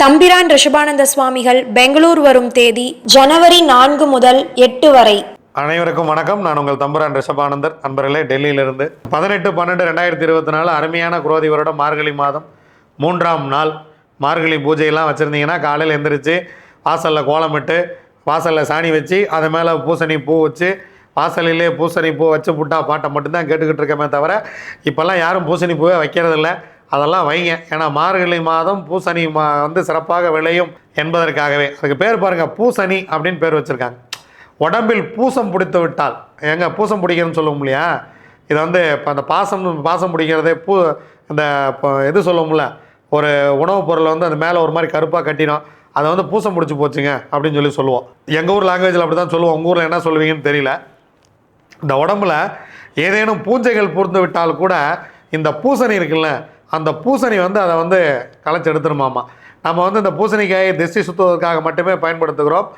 தம்பிரான் ரிஷபானந்த சுவாமிகள் பெங்களூர் வரும் தேதி ஜனவரி நான்கு முதல் எட்டு வரை. அனைவருக்கும் வணக்கம். நான் உங்கள் தம்புரான் ரிஷபானந்தர். நண்பர்களே டெல்லியிலிருந்து பதினெட்டு பன்னெண்டு ரெண்டாயிரத்தி இருபத்தி நாலு அருமையான குரோதி வருடம் மார்கழி மாதம். மூன்றாம் நாள் மார்கழி பூஜையெல்லாம் வச்சுருந்தீங்கன்னா காலையில் எந்திரிச்சு வாசலில் கோலமிட்டு வாசலில் சாணி வச்சு அது மேலே பூசணி பூ வச்சு வாசலிலே பூசணி பூ வச்சு புட்டா பாட்டை மட்டும்தான் கேட்டுக்கிட்டு இருக்கமே தவிர இப்போல்லாம் யாரும் பூசணி பூவே வைக்கிறதில்ல. அதெல்லாம் வைங்க. ஏன்னா மார்கழி மாதம் பூசணி மா வந்து சிறப்பாக விளையும் என்பதற்காகவே. அதுக்கு பேர் பாருங்கள் பூசணி அப்படின்னு பேர் வச்சுருக்காங்க. உடம்பில் பூசம் பிடித்து விட்டால் எங்க பூசம் பிடிக்கிறதுன்னு சொல்லுவோம் இல்லையா? இதை வந்து இப்போ அந்த பாசம் பாசம் பிடிக்கிறதே பூ அந்த இது சொல்லுவோம்ல ஒரு உணவுப் பொருளை வந்து அந்த மேலே ஒரு மாதிரி கருப்பாக கட்டினோம் அதை வந்து பூசம் பிடிச்சி போச்சுங்க அப்படின்னு சொல்லி சொல்லுவோம். எங்கள் ஊர் லாங்குவேஜில் அப்படி தான் சொல்லுவோம். உங்கள் ஊரில் என்ன சொல்லுவீங்கன்னு தெரியல. இந்த உடம்புல ஏதேனும் பூஞ்சைகள் பூர்ந்து விட்டால் கூட இந்த பூசணி இருக்குல்ல அந்த பூசணி வந்து அதை வந்து களைச்சி எடுத்துருமாமா. நம்ம வந்து இந்த பூசணிக்காயை திசை சுற்றுவதற்காக மட்டுமே பயன்படுத்துகிறோம்.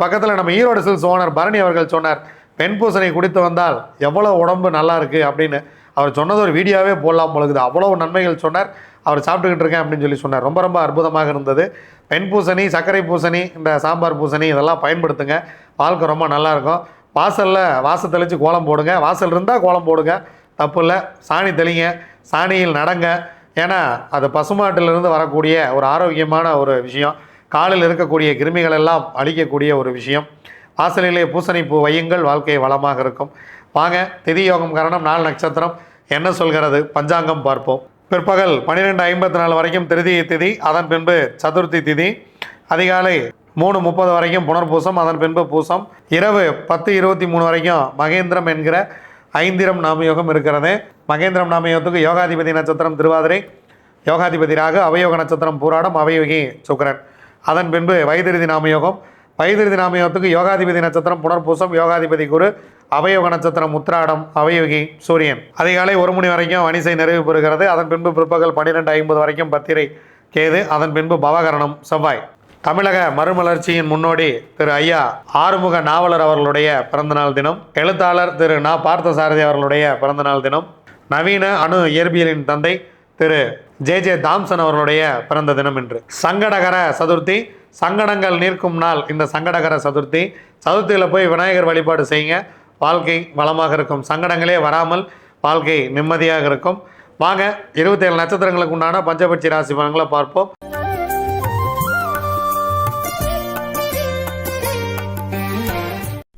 பக்கத்தில் நம்ம ஈரோடு சில்ஸ் ஓனர் பரணி அவர்கள் சொன்னார் பெண் பூசணி குடித்து வந்தால் எவ்வளோ உடம்பு நல்லா இருக்குது அப்படின்னு. அவர் சொன்னது ஒரு வீடியோவே போடலாம் பொழுது அவ்வளோ நன்மைகள் சொன்னார். அவர் சாப்பிட்டுக்கிட்டு இருக்கேன் அப்படின்னு சொல்லி சொன்னார். ரொம்ப ரொம்ப அற்புதமாக இருந்தது. பெண் பூசணி சர்க்கரை பூசணி இந்த சாம்பார் பூசணி இதெல்லாம் பயன்படுத்துங்க. வாழ்க்கை ரொம்ப நல்லாயிருக்கும் வாசலில் வாசல் தெளித்து கோலம் போடுங்க. வாசல் இருந்தால் கோலம் போடுங்க. தப்பு இல்லை. சாணி தெளிங்க. சாணியில் நடங்க. ஏன்னா அது பசுமாட்டிலிருந்து வரக்கூடிய ஒரு ஆரோக்கியமான ஒரு விஷயம். காலில் இருக்கக்கூடிய கிருமிகள் எல்லாம் அழிக்கக்கூடிய ஒரு விஷயம். வாசலிலே பூசணி பூ வையுங்கள் வாழ்க்கை வளமாக இருக்கும். வாங்க திதி யோகம் காரணம் நாலு நட்சத்திரம். என்ன சொல்கிறது? பஞ்சாங்கம் பார்ப்போம். பிற்பகல் பன்னிரெண்டு ஐம்பத்தி நாலு வரைக்கும் திருதி திதி அதன் பின்பு சதுர்த்தி திதி. அதிகாலை மூணு முப்பது வரைக்கும் புனர்பூசம் அதன் பின்பு பூசம். இரவு பத்து இருபத்தி மூணு வரைக்கும் மகேந்திரம் என்கிற ஐந்திரம் நாமயோகம் இருக்கிறது. மகேந்திரம் நாமயோகத்துக்கு யோகாதிபதி நட்சத்திரம் திருவாதிரை யோகாதிபதி ராகு அவயோக நட்சத்திரம் பூராடம் அவயோகி சுக்கரன். அதன் பின்பு வைத்திருதி நாமயோகம். வைத்திருதி நாமயோகத்துக்கு யோகாதிபதி நட்சத்திரம் புனர்பூசம் யோகாதிபதி குரு அவயோக நட்சத்திரம் உத்திராடம் அவயோகி சூரியன். அதிகாலை ஒரு மணி வரைக்கும் வணிசை நிறைவு பெறுகிறது. அதன் பின்பு பிற்பகல் பன்னிரெண்டு ஐம்பது வரைக்கும் பத்திரை கேது. அதன் பின்பு பவகரணம் செவ்வாய். தமிழக மறுமலர்ச்சியின் முன்னோடி திரு ஐயா ஆறுமுக நாவலர் அவர்களுடைய பிறந்தநாள் தினம் எழுத்தாளர் திரு நா. பார்த்தசாரதி அவர்களுடைய பிறந்தநாள் தினம் நவீன அணு இயற்பியலின் தந்தை திரு ஜே. ஜே. தாம்சன் அவர்களுடைய பிறந்த தினம் என்று சங்கடகர சதுர்த்தி சங்கடங்கள் நீர்க்கும் நாள். இந்த சங்கடகர சதுர்த்தி சதுர்த்தியில் போய் விநாயகர் வழிபாடு செய்யுங்க. வாழ்க்கை வளமாக இருக்கும். சங்கடங்களே வராமல் வாழ்க்கை நிம்மதியாக இருக்கும். வாங்க இருபத்தேழு நட்சத்திரங்களுக்கு உண்டான பஞ்சபட்சி ராசி பலன்களை பார்ப்போம்.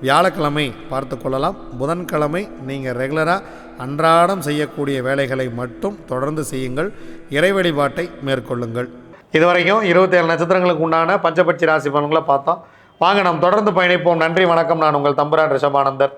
வியாழக்கிழமை பார்த்து கொள்ளலாம். புதன்கிழமை நீங்கள் ரெகுலராக அன்றாடம் செய்யக்கூடிய வேலைகளை மட்டும் தொடர்ந்து செய்யுங்கள். இறை வழிபாட்டை மேற்கொள்ளுங்கள். இதுவரைக்கும் இருபத்தேழு நட்சத்திரங்களுக்கு உண்டான பஞ்சபட்சி ராசி பலன்களை பார்த்தோம். வாங்க நாம் தொடர்ந்து பயணிப்போம். நன்றி வணக்கம். நான் உங்கள் தம்புரான் ரிஷபானந்தர்.